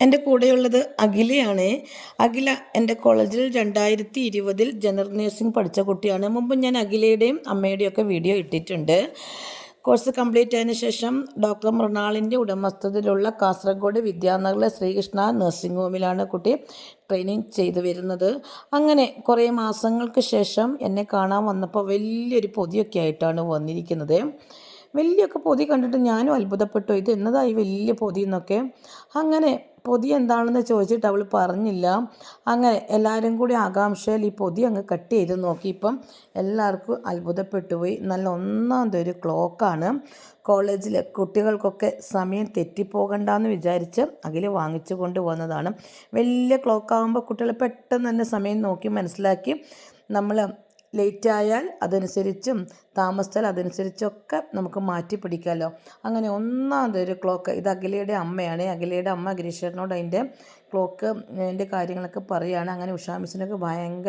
എന്റെ കൂടെയുള്ളത് അഖിലയാണ്. അഖില എന്റെ കോളേജിൽ രണ്ടായിരത്തി ഇരുപതിൽ ജനറൽ നഴ്സിംഗ് പഠിച്ച കുട്ടിയാണ്. മുമ്പ് ഞാൻ അഖിലയുടെയും അമ്മയുടെയും ഒക്കെ വീഡിയോ ഇട്ടിട്ടുണ്ട്. കോഴ്സ് കംപ്ലീറ്റ് ആയതിനു ശേഷം ഡോക്ടർ മൃണാളിന്റെ ഉടമസ്ഥതയിലുള്ള കാസർഗോഡ് വിദ്യാനഗറിലെ ശ്രീകൃഷ്ണ നഴ്സിംഗ് ഹോമിലാണ് കുട്ടി ട്രെയിനിങ് ചെയ്തു വരുന്നത്. അങ്ങനെ കുറേ മാസങ്ങൾക്ക് ശേഷം എന്നെ കാണാൻ വന്നപ്പോൾ വലിയൊരു പൊതിയൊക്കെ ആയിട്ടാണ് വന്നിരിക്കുന്നത്. വലിയൊക്കെ പൊതി കണ്ടിട്ട് ഞാനും അത്ഭുതപ്പെട്ടു. ഇത് എന്നതായി വലിയ പൊതി എന്നൊക്കെ. അങ്ങനെ പൊതി എന്താണെന്ന് ചോദിച്ചിട്ട് അവൾ പറഞ്ഞില്ല. അങ്ങനെ എല്ലാവരും കൂടി ആകാംക്ഷയിൽ ഈ പൊതി അങ്ങ് കട്ട് ചെയ്ത് നോക്കി. ഇപ്പം എല്ലാവർക്കും അത്ഭുതപ്പെട്ടു പോയി. നല്ല ഒന്നാമത്തെ ഒരു ക്ലോക്കാണ്. കോളേജിലെ കുട്ടികൾക്കൊക്കെ സമയം തെറ്റിപ്പോകണ്ടെന്ന് വിചാരിച്ച് അഖിൽ വാങ്ങിച്ചു കൊണ്ട് വന്നതാണ് വലിയ ക്ലോക്കാകുമ്പോൾ കുട്ടികൾ പെട്ടെന്ന് തന്നെ സമയം നോക്കി മനസ്സിലാക്കി. നമ്മൾ ലേറ്റ് ആയാൽ അതനുസരിച്ചും താമസിച്ചാൽ അതനുസരിച്ചൊക്കെ നമുക്ക് മാറ്റി പിടിക്കാമല്ലോ അങ്ങനെ ഒന്നാമതൊരു ക്ലോക്ക് ഇത് അഖിലയുടെ അമ്മയാണ്. അഖിലയുടെ അമ്മ ഗിരീശ്വരനോട് അതിന്റെ ക്ലോക്ക് അതിന്റെ കാര്യങ്ങളൊക്കെ പറയുകയാണ് അങ്ങനെ ഉഷാമിസിനൊക്കെ ഭയങ്കര